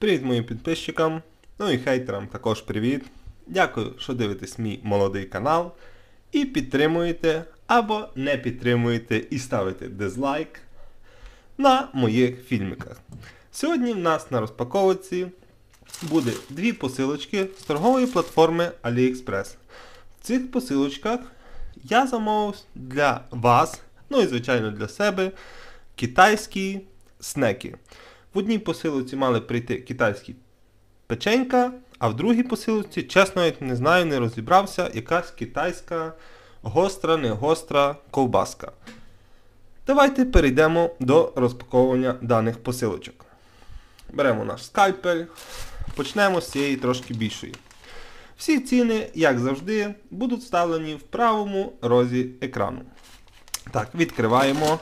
Привіт моїм підписчикам, ну і хейтерам також привіт. Дякую, що дивитесь мій молодий канал. І підтримуєте або не підтримуєте і ставите дизлайк на моїх фільмиках. Сьогодні в нас на розпаковці буде дві посилочки з торгової платформи AliExpress. В цих посилочках я замовив для вас, ну і звичайно для себе, китайські снеки. В одній посилці мали прийти китайські печенька, а в другій посилці, чесно, я не знаю, не розібрався, якась китайська гостра, не гостра ковбаска. Давайте перейдемо до розпаковування даних посилочок. Беремо наш скальпель, почнемо з цієї трошки більшої. Всі ціни, як завжди, будуть вставлені в правому розі екрану. Так, відкриваємо.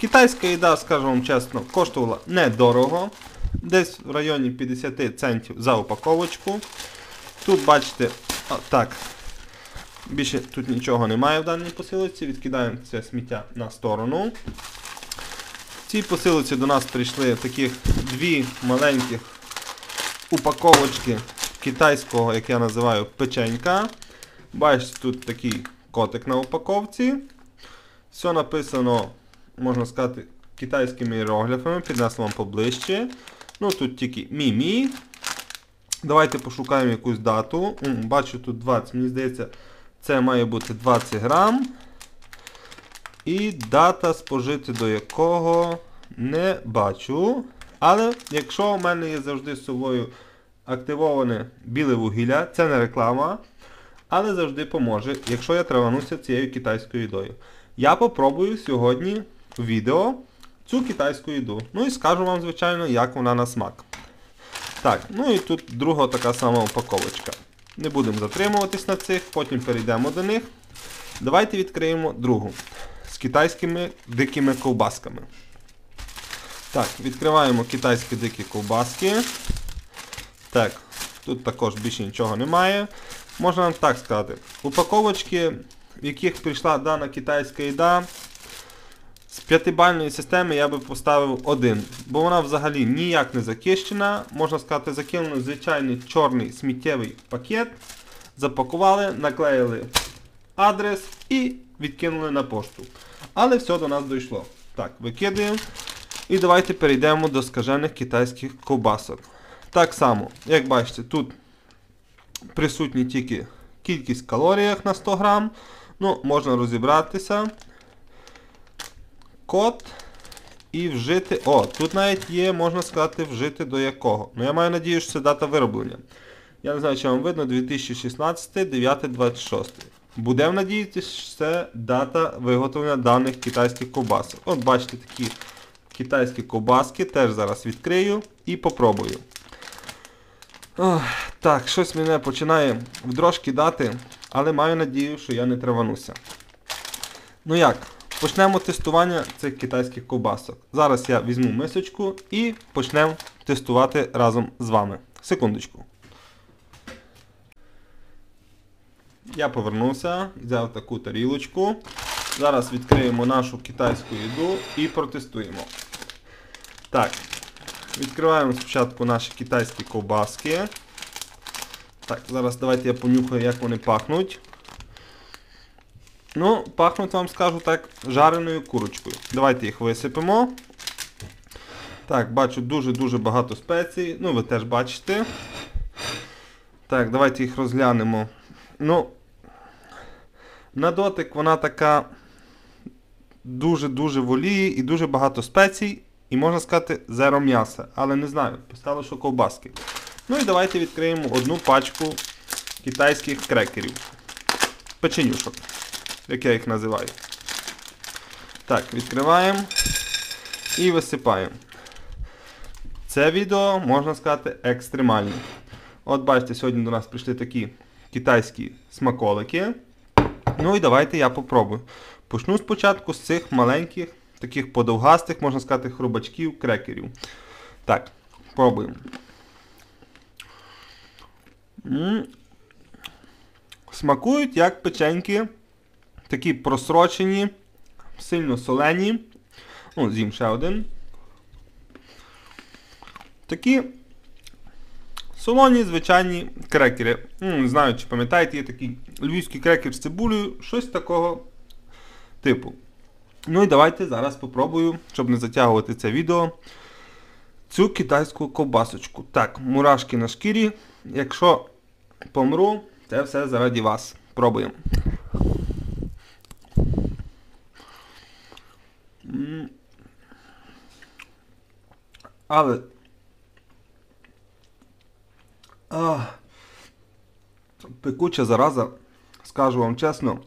Китайська їда, скажу вам чесно, коштувала недорого. Десь в районі 50 центів за упаковочку. Тут бачите, о, так, більше тут нічого немає в даній посилці. Відкидаємо це сміття на сторону. В цій посилці до нас прийшли таких дві маленьких упаковочки китайського, як я називаю, печенька. Бачите, тут такий котик на упаковці. Все написано, можна сказати, китайськими іерогліфами, піднесу вам поближче. Ну тут тільки мі-мі. Давайте пошукаємо якусь дату. Бачу тут 20, мені здається, це має бути 20 грам. І дата спожити до якого не бачу. Але якщо у мене є завжди з собою активоване біле вугілля, це не реклама, але завжди поможе, якщо я травануся цією китайською їдою. Я попробую сьогодні відео цю китайську їду. Ну і скажу вам, звичайно, як вона на смак. Так, ну і тут друга така сама упаковочка. Не будемо затримуватись на цих, потім перейдемо до них. Давайте відкриємо другу з китайськими дикими ковбасками. Так, відкриваємо китайські дикі ковбаски. Так, тут також більше нічого немає. Можна нам так сказати. Упаковочки, в яких прийшла дана китайська їда, з п'ятибальної системи я би поставив один, бо вона взагалі ніяк не закищена. Можна сказати, закинули звичайний чорний сміттєвий пакет, запакували, наклеїли адрес і відкинули на пошту. Але все до нас дійшло. Так, викидаємо. І давайте перейдемо до скажених китайських ковбасок. Так само, як бачите, тут присутні тільки кількість калоріях на 100 грам. Ну, можна розібратися. Код і вжити. О, тут навіть є, можна сказати, вжити до якого. Ну я маю надію, що це дата вироблення. Я не знаю, чи вам видно, 2016, 9, 26. Будемо надіятися, що це дата виготовлення даних китайських ковбасок. От бачите такі китайські ковбаски, теж зараз відкрию і попробую. Ох, так, щось мене починає в дрож кидати, але маю надію, що я не травануся. Ну як, почнемо тестування цих китайських ковбасок. Зараз я візьму мисочку і почнемо тестувати разом з вами. Секундочку. Я повернувся, взяв таку тарілочку. Зараз відкриємо нашу китайську їду і протестуємо. Так, відкриваємо спочатку наші китайські ковбаски. Так, зараз давайте я понюхаю, як вони пахнуть. Ну, пахнуть вам скажу так, жареною курочкою. Давайте їх висипемо. Так, бачу дуже-дуже багато спецій. Ну, ви теж бачите. Так, давайте їх розглянемо. Ну, на дотик вона така дуже-дуже в олії і дуже багато спецій. І можна сказати, зеро м'яса. Але не знаю, писало, що ковбаски. Ну і давайте відкриємо одну пачку китайських крекерів. Печенюшок, як я їх називаю. Так, відкриваємо і висипаємо. Це відео, можна сказати, екстремальне. От бачите, сьогодні до нас прийшли такі китайські смаколики. Ну і давайте я попробую. Почну спочатку з цих маленьких, таких подовгастих, можна сказати, хрубачків, крекерів. Так, пробуємо. Смакують як печеньки, такі просрочені, сильно солені. Ну, з'їм ще один. Такі Солоні, звичайні крекери. М, Не знаю, чи пам'ятаєте, є такий львівський крекер з цибулею, щось такого типу. Ну і давайте зараз попробую, щоб не затягувати це відео, цю китайську ковбасочку. Так, мурашки на шкірі. Якщо помру, це все заради вас. Пробуємо. М. Але. А, пекуча зараза, скажу вам чесно.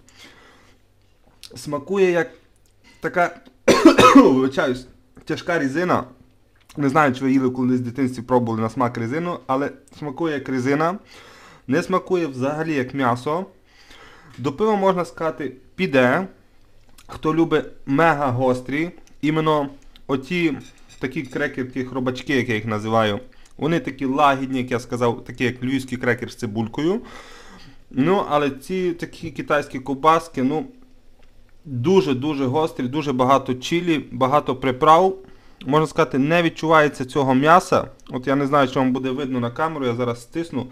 Смакує як така вибачаюсь, тяжка різина. Не знаю, чи ви їли колись в дитинстві пробували на смак резину, але смакує як резина. Не смакує взагалі як м'ясо. До пива можна сказати, піде. Хто любить мега гострі, іменно оті такі крекерки, хробачки, як я їх називаю, вони такі лагідні, як я сказав, такі як львівський крекер з цибулькою. Ну, але ці такі китайські ковбаски, ну, дуже-дуже гострі, дуже багато чилі, багато приправ. Можна сказати, не відчувається цього м'яса. От я не знаю, чи вам буде видно на камеру, я зараз стисну.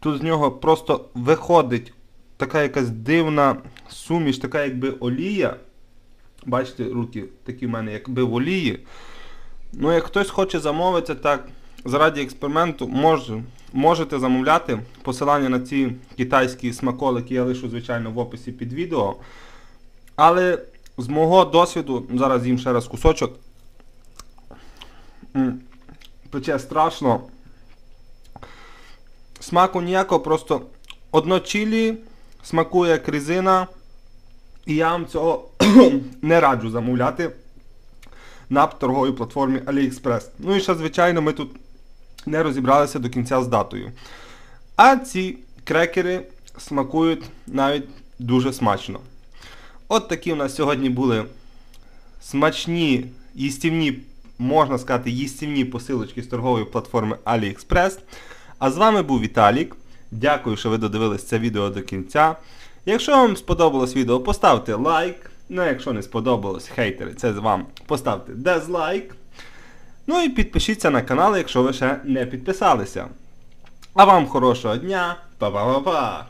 Тут з нього просто виходить така якась дивна суміш, така якби олія. Бачите, руки такі в мене, якби в олії. Ну, як хтось хоче замовити так, заради експерименту, може, можете замовляти. Посилання на ці китайські смаколики я лишу, звичайно, в описі під відео. Але з мого досвіду, зараз їм ще раз кусочок. Пече страшно. Смаку ніякого, просто одно чилі, смакує як резина. І я вам цього не раджу замовляти на торговій платформі AliExpress. Ну і ще, звичайно, ми тут не розібралися до кінця з датою. А ці крекери смакують навіть дуже смачно. От такі у нас сьогодні були смачні, їстівні, можна сказати, їстівні посилочки з торгової платформи AliExpress. А з вами був Віталік. Дякую, що ви додивились це відео до кінця. Якщо вам сподобалось відео, поставте лайк. Ну, якщо не сподобалось, хейтери, це з вам поставте дизлайк. Ну і підпишіться на канал, якщо ви ще не підписалися. А вам хорошого дня. Па-па-па-па!